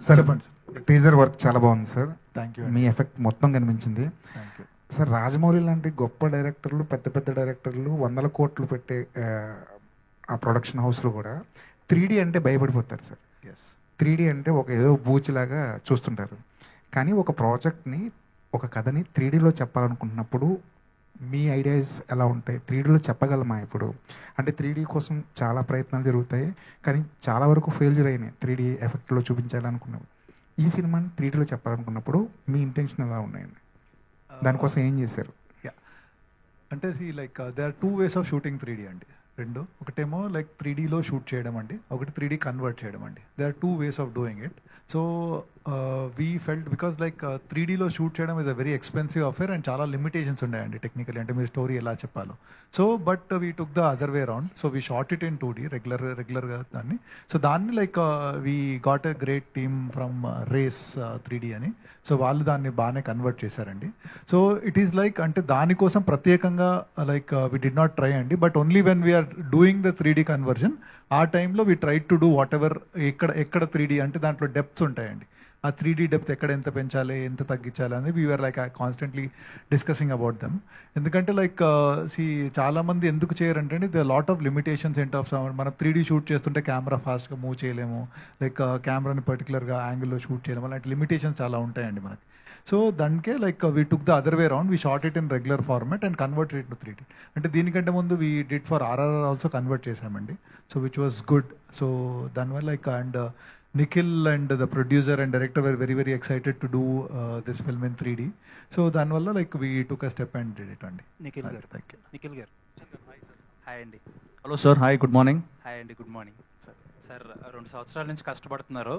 Sir teaser work చాలా బాగుంది sir. Thank you మీ ఎఫెక్ట్ మొత్తం కనిపించింది. సార్ రాజమౌళి లాంటి గొప్ప డైరెక్టర్లు పెద్ద పెద్ద డైరెక్టర్లు వందల కోట్లు పెట్టే ఆ, ప్రొడక్షన్ హౌస్లో కూడా త్రీ అంటే భయపడిపోతారు సార్. ఎస్ త్రీ అంటే ఒక ఏదో బూచిలాగా చూస్తుంటారు. కానీ ఒక ప్రాజెక్ట్ని ఒక కథని త్రీ డీలో చెప్పాలనుకుంటున్నప్పుడు మీ ఐడియాస్ ఎలా ఉంటాయి? త్రీ డీలో చెప్పగలమా ఇప్పుడు? అంటే త్రీ డీ కోసం చాలా ప్రయత్నాలు జరుగుతాయి. కానీ చాలా వరకు ఫెయిల్యూర్ అయినాయి త్రీ డీ ఎఫెక్ట్లో చూపించాలనుకున్నప్పుడు ఈ సినిమాని త్రీ డీలో చెప్పాలనుకున్నప్పుడు మీ ఇంటెన్షన్ ఎలా ఉన్నాయండి? దానికోసం ఏం చేశారు? అంటే like they are two ways of shooting three అండి. రెండు ఒకటేమో లైక్ త్రీ డీలో షూట్ చేయడం అండి. ఒకటి త్రీ డీ కన్వర్ట్ చేయడం అండి. They are two ways of doing it so we felt because like three డీలో షూట్ చేయడం is a very expensive affair and చాలా లిమిటేషన్స్ ఉన్నాయండి టెక్నికలీ అంటే మీరు స్టోరీ ఎలా చెప్పాలో. So but we took the other way round so we shot it in two D regular రెగ్యులర్గా దాన్ని. సో దాన్ని like we got a great team from race three D అని. సో వాళ్ళు దాన్ని బాగానే కన్వర్ట్ చేశారండి. సో ఇట్ ఈస్ లైక్ అంటే దానికోసం ప్రత్యేకంగా like we did not try అండి. But only when we're doing the three D conversion ఆ టైంలో we try to do what ఎక్కడ ఎక్కడ త్రీ డీ అంటే దాంట్లో డెప్త్స్ ఉంటాయండి. ఆ త్రీ డీ డెప్త్ ఎక్కడ ఎంత పెంచాలి ఎంత తగ్గించాలి అని we're like constantly discussing about them ఎందుకంటే లైక్ సి uh, చాలామంది ఎందుకు చేయరంటే the lot of limitations and of మనం త్రీ డీ షూట్ చేస్తుంటే కెమెరా ఫాస్ట్గా మూవ్ చేయలేము. లైక్ కెమెరాని పర్టికులర్గా యాంగిల్లో షూట్ చేయలేము. అలాంటి లిమిటేషన్స్ చాలా ఉంటాయండి మనకి. సో దానికే like we took the other way round we shot it in regular format and convert it to three D అంటే దీనికంటే ముందు we did for RRR also convert చేసామండి so which was good so దానివల్ల like and Nikhil and the producer and director were very very excited to do this film in three D so దానివల్ల like we took a step and did it అండి. Nikhil garu. Thank you Nikhil garu. Hi అండి. Hello sir hi good morning hi అండి. Good morning sir sir రెండు సంవత్సరాల నుంచి కష్టపడుతున్నారు.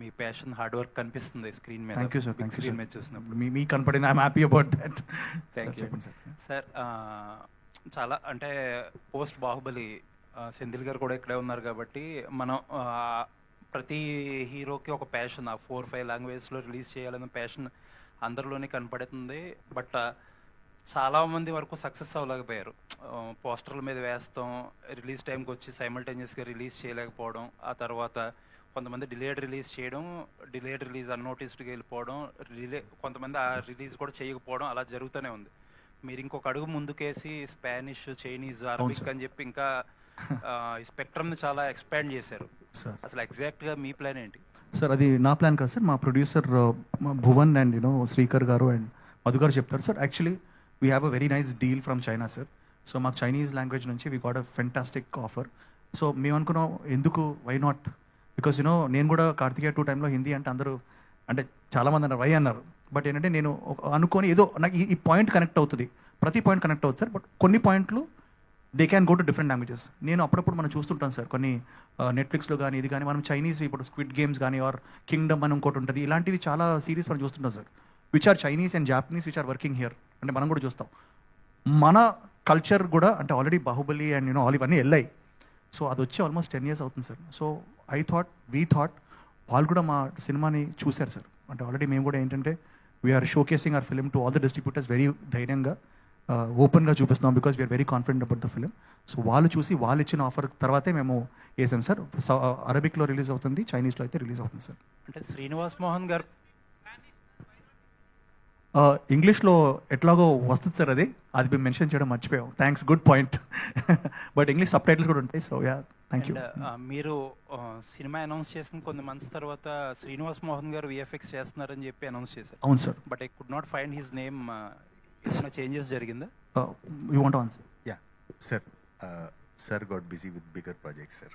మీ passion hard work కనిపిస్తుంది స్క్రీన్ మీద. Thank you sir thank you screen మీద చూసినప్పుడు. మీ మీ కనపడింది I'm happy about that thank you sir చాలా అంటే పోస్ట్ బాహుబలి సెంధిల్ గారు కూడా ఇక్కడే ఉన్నారు కాబట్టి మనం ప్రతి హీరోకి ఒక ప్యాషన్ ఆ ఫోర్ ఫైవ్ లాంగ్వేజ్లో రిలీజ్ చేయాలన్న ప్యాషన్ అందరిలోనే కనపడుతుంది. బట్ చాలా మంది వరకు సక్సెస్ అవ్వలేకపోయారు. పోస్టర్ల మీద వేస్తాం. రిలీజ్ టైంకి వచ్చి సైమల్టేనియస్గా రిలీజ్ చేయలేకపోవడం. ఆ తర్వాత కొంతమంది డిలేడ్ రిలీజ్ చేయడం డిలేడ్ రిలీజ్ అన్నోటిస్డ్గా వెళ్ళిపోవడం రిలే కొంతమంది ఆ రిలీజ్ కూడా చేయకపోవడం అలా జరుగుతూనే ఉంది. మీరు ఇంకొక అడుగు ముందుకేసి స్పానిష్ చైనీస్ అరబిక్ అని చెప్పి ఇంకా స్పెక్ట్రమ్ని చాలా ఎక్స్పాండ్ చేశారు. సార్. అసలు ఎగ్జాక్ట్గా మీ ప్లాన్ ఏంటి? సార్ అది నా ప్లాన్ కాదు సార్. మా producer Bhuvan and you know Shrikar garu and Madhu garu చెప్తారు. Sir actually we have a very nice deal from China sir so మాకు చైనీస్ లాంగ్వేజ్ నుంచి we got a fantastic offer so మేము అనుకున్నాం ఎందుకు why not because you know నేను కూడా Karthikeya two టైంలో హిందీ అంటే అందరూ అంటే చాలామంది అన్నారు వై అన్నారు. బట్ ఏంటంటే నేను అనుకొని ఏదో నాకు ఈ- ఈ పాయింట్ కనెక్ట్ అవుతుంది. ప్రతి పాయింట్ కనెక్ట్ అవుతుంది సార్ బట్ కొన్ని పాయింట్లు they can go to different languages నేను అప్పుడప్పుడు మనం చూస్తుంటాను సార్ కొన్ని నెట్ఫ్లిక్స్లో కానీ ఇది కానీ మనం చైనీస్ ఇప్పుడు స్క్విడ్ గేమ్స్ కానీ ఆర్ కింగ్డమ్ అని ఇంకోటి ఉంటుంది. ఇలాంటివి చాలా సిరీస్ మనం చూస్తుంటాం sir. Which are Chinese and Japanese which are working here అంటే మనం కూడా చూస్తాం. మన కల్చర్ కూడా అంటే already Baahubali and you know all ఇవన్నీ వెళ్ళాయి సో అది వచ్చి ఆల్మోస్ట్ టెన్ ఇయర్స్ అవుతుంది sir. So I thought we thought వాళ్ళు కూడా మా సినిమాని చూశారు సార్. అంటే ఆల్రెడీ మేము కూడా ఏంటంటే we're showcasing or our film to all the distributors very ధైర్యంగా. ఓపెన్గా చూపిస్తున్నాం because we're very confident about the film so వాళ్ళు చూసి వాళ్ళు ఇచ్చిన ఆఫర్ తర్వాతే మేము వేసాం సార్. అరబిక్లో రిలీజ్ అవుతుంది చైనీస్లో అయితే రిలీజ్ అవుతుంది సార్. అంటే శ్రీనివాస్ మోహన్ గారు ఇంగ్లీష్లో ఎట్లాగో వస్తుంది సార్ అది. అది మేము మెన్షన్ చేయడం మర్చిపోయాం. Thanks good point but English subtitles కూడా ఉంటాయి సో యా థ్యాంక్ యూ మీరు సినిమా అనౌన్స్ చేసిన కొన్ని మంత్స్ తర్వాత శ్రీనివాస్ మోహన్ గారు విఎఫ్ఎక్స్ చేస్తున్నారని చెప్పి అనౌన్స్ చేశారు. అవును sir. But I could not find his name ఏమైనా చేంజెస్ జరిగిందా you want answer Yeah, sir. Uh, sir got busy with bigger projects, sir.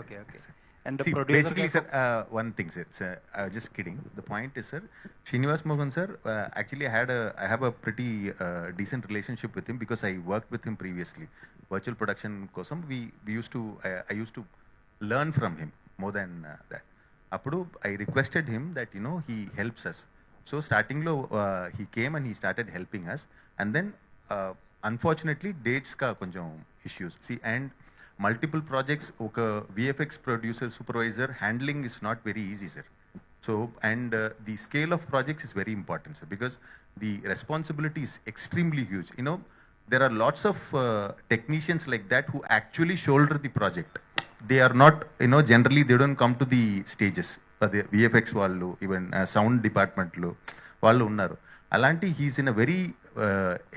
Okay okay and See, producer basically, sir, uh, one thing, sir. sir uh, just kidding. The point is, sir, Srinivas Mohan, sir. Uh, actually, I had a, I have a pretty uh, decent relationship with him because I worked with him previously. Virtual production kosam, we we used to, I, I used to learn from him more than uh, that. అప్పుడు I requested him that you know he helps us so స్టార్టింగ్లో he came and he started helping us and then unfortunately డేట్స్గా కొంచెం issues C and multiple projects ఒక VFX producer supervisor handling is not very easy sir so and the scale of projects is very important sir because the responsibility is extremely huge. You know, there are lots of technicians like that who actually shoulder the project. They are not, you know, generally they don't come to the stages. అదే VFX వాళ్ళు even sound డిపార్ట్మెంట్లు వాళ్ళు ఉన్నారు. అలాంటి he's in a very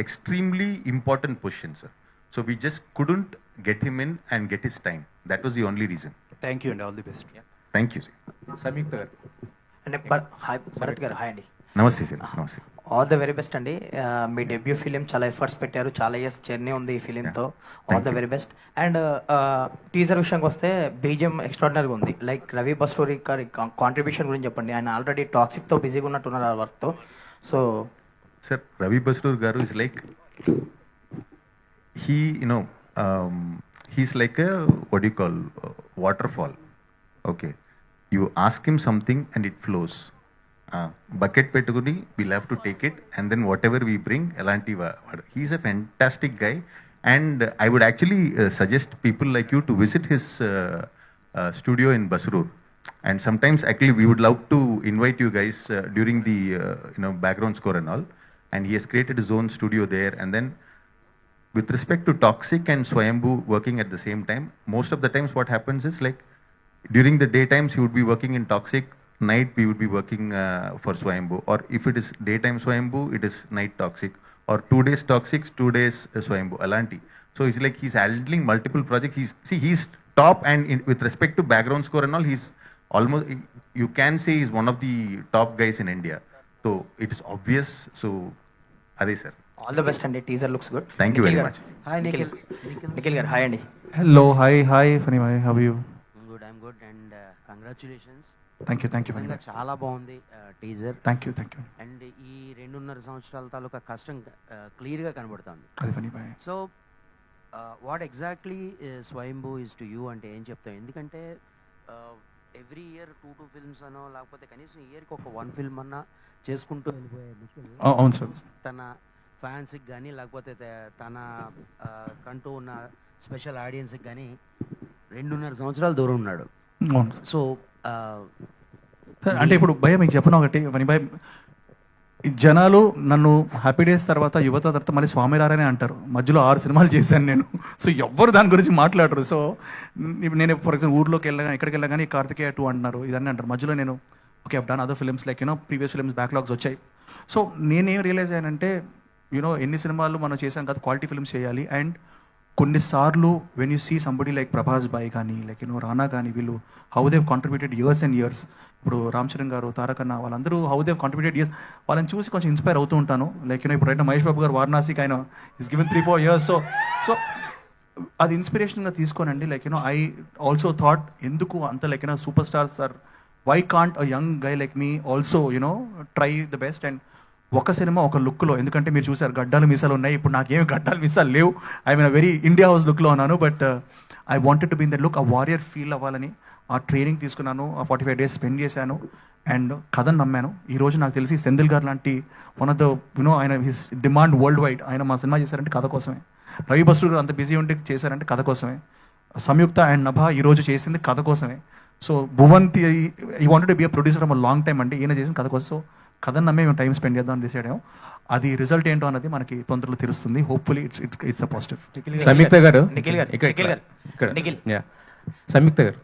extremely important position sir so we just couldn't get him in and get his time that was the only reason thank you అండి all the best thank you Samyuktha garu అంటే hi Bharat గారు hi అండి నమస్తే sir నమస్తే all the very best అండి. మీ debut film చాలా efforts పెట్టారు. చాలా ఇయర్స్ జర్నీ ఉంది ఈ ఫిలింతో all the very best and teaser విషయానికి వస్తే బీజిఎం ఎక్స్ట్రాడినరీగా ఉంది. లైక్ రవి బస్టోరి గారి కాంట్రిబ్యూషన్ గురించి చెప్పండి. ఆయన ఆల్రెడీ టాక్సిక్తో బిజీగా ఉన్నట్టున్నారు ఆ వర్క్తో so Sir, Ravi Basrur Garu is like he, you know, um, he's like a what do you call uh, waterfall. Okay, you ask him something and it flows. Uh, bucket పెట్టుకుని we'll have to take it and then whatever we bring elanti va- vadu. he's a fantastic guy and I would actually uh, suggest people like you to visit his uh, uh, studio in Basrur and sometimes actually we would love to invite you guys uh, during the uh, you know background score and all and he has created his own studio there and then with respect to toxic and swayambhu working at the same time most of the times what happens is like during the daytimes he would be working in toxic night we would be working uh, for swayambhu or if it is daytime swayambhu it is night toxic or two days toxic two days uh, swayambhu alanti so it's like he's handling multiple projects he's see he's top and in, with respect to background score and all he's almost you can say he's one of the top guys in india so it's obvious so అదే sir all the best అండి teaser looks good Thank you very much. Hi Nikhil Nikhil Nikhil గారు hi అండి hello hi hi funny Bhai how you good I'm good and congratulations Thank you thank you నిజంగా చాలా బాగుంది teaser thank you thank you and ఈ రెండున్నర సంవత్సరాల తాలూకా కష్టం క్లియర్గా కనబడుతుంది. అది so what exactly Swayambhu is to you అంటే ఏం చెప్తాం ఎందుకంటే every year two two films అనో లేకపోతే కనీసం ఇయర్కి ఒక వన్ ఫిల్మ్ అన్నా చేసుకుంటూ అవును సార్. తన ఫ్యాన్స్కి కానీ లేకపోతే తన కంటూ ఉన్న స్పెషల్ ఆడియన్స్కి కానీ రెండున్నర సంవత్సరాల దూరం ఉన్నాడు. సో అంటే ఇప్పుడు భయం మీకు చెప్పను ఒకటి? ఫనీ భాయ్. జనాలు నన్ను హ్యాపీ డేస్ తర్వాత యువత తర్వాత మళ్ళీ స్వామిరారనే అంటారు. మధ్యలో ఆరు సినిమాలు చేశాను నేను. సో ఎవ్వరు దాని గురించి మాట్లాడరు. సో నేను ఫర్ ఎగ్జాంపుల్ ఊర్లోకి వెళ్ళగా ఎక్కడికి వెళ్ళగానే కార్తికేయ టూ అంటున్నారు. ఇదన్నీ అంటారు. మధ్యలో నేను okay done other films like you know previous films backlogs వచ్చాయి. సో నేనేం రియలైజ్ అయ్యానంటే యూనో ఎన్ని సినిమాలు మనం చేసాం కదా క్వాలిటీ ఫిల్మ్స్ చేయాలి. అండ్ కొన్నిసార్లు when you see somebody like Prabhas bhai కానీ లైక్ యూనో రానా కానీ వీళ్ళు how they've contributed years and years ఇప్పుడు రామ్ చరణ్ గారు తారకన్న వాళ్ళందరూ హౌ దేవ్ కాంట్రిబ్యూటెడ్ ఇయర్స్ వాళ్ళని చూసి కొంచెం ఇన్స్పైర్ అవుతూ ఉంటాను. లైక్ యూనో ఇప్పుడు అయితే మహేష్ బాబు గారు వారణాసికి ఆయన is given three four years so so అది ఇన్స్పిరేషన్గా తీసుకోనండి. Like you know I also thought ఎందుకు అంత like you know superstars are why can't a young guy like me also you know try the best and ఒక సినిమా ఒక లుక్లో. ఎందుకంటే మీరు చూసారు గడ్డాలు మిసాలు ఉన్నాయి. ఇప్పుడు నాకేమి గడ్డాలు మిసాలు లేవు. I mean very India house లుక్లో ఉన్నాను. But I wanted to be in that look ఆ వారియర్ ఫీల్ అవ్వాలని ఆ ట్రైనింగ్ తీసుకున్నాను. ఆ ఫార్టీ ఫైవ్ డేస్ స్పెండ్ చేశాను. అండ్ కథను నమ్మాను. ఈ రోజు నాకు తెలిసి సెందిల్ గారు లాంటి one of the you know ఆయన హిస్ డిమాండ్ వరల్డ్ వైడ్ ఆయన మా సినిమా చేశారంటే కథ కోసమే. రవి బస్సు గారు అంత బిజీ ఉండి చేశారంటే కథ కోసమే. సంయుక్త అండ్ నభ ఈ రోజు చేసింది కథ కోసమే. So Bhuvan he wanted be a producer from long time అండి. ఈయన చేసిన కథ కోసం. సో కథను నమ్మే మేము టైం స్పెండ్ చేద్దాం డిసైడ్ అయ్యాం. అది రిజల్ట్ ఏంటో అన్నది మనకి తొందరలో తెలుస్తుంది. Hopefully it's it's a positive Samyuktha garu Nikhil garu Nikhil సంయుక్త గారు.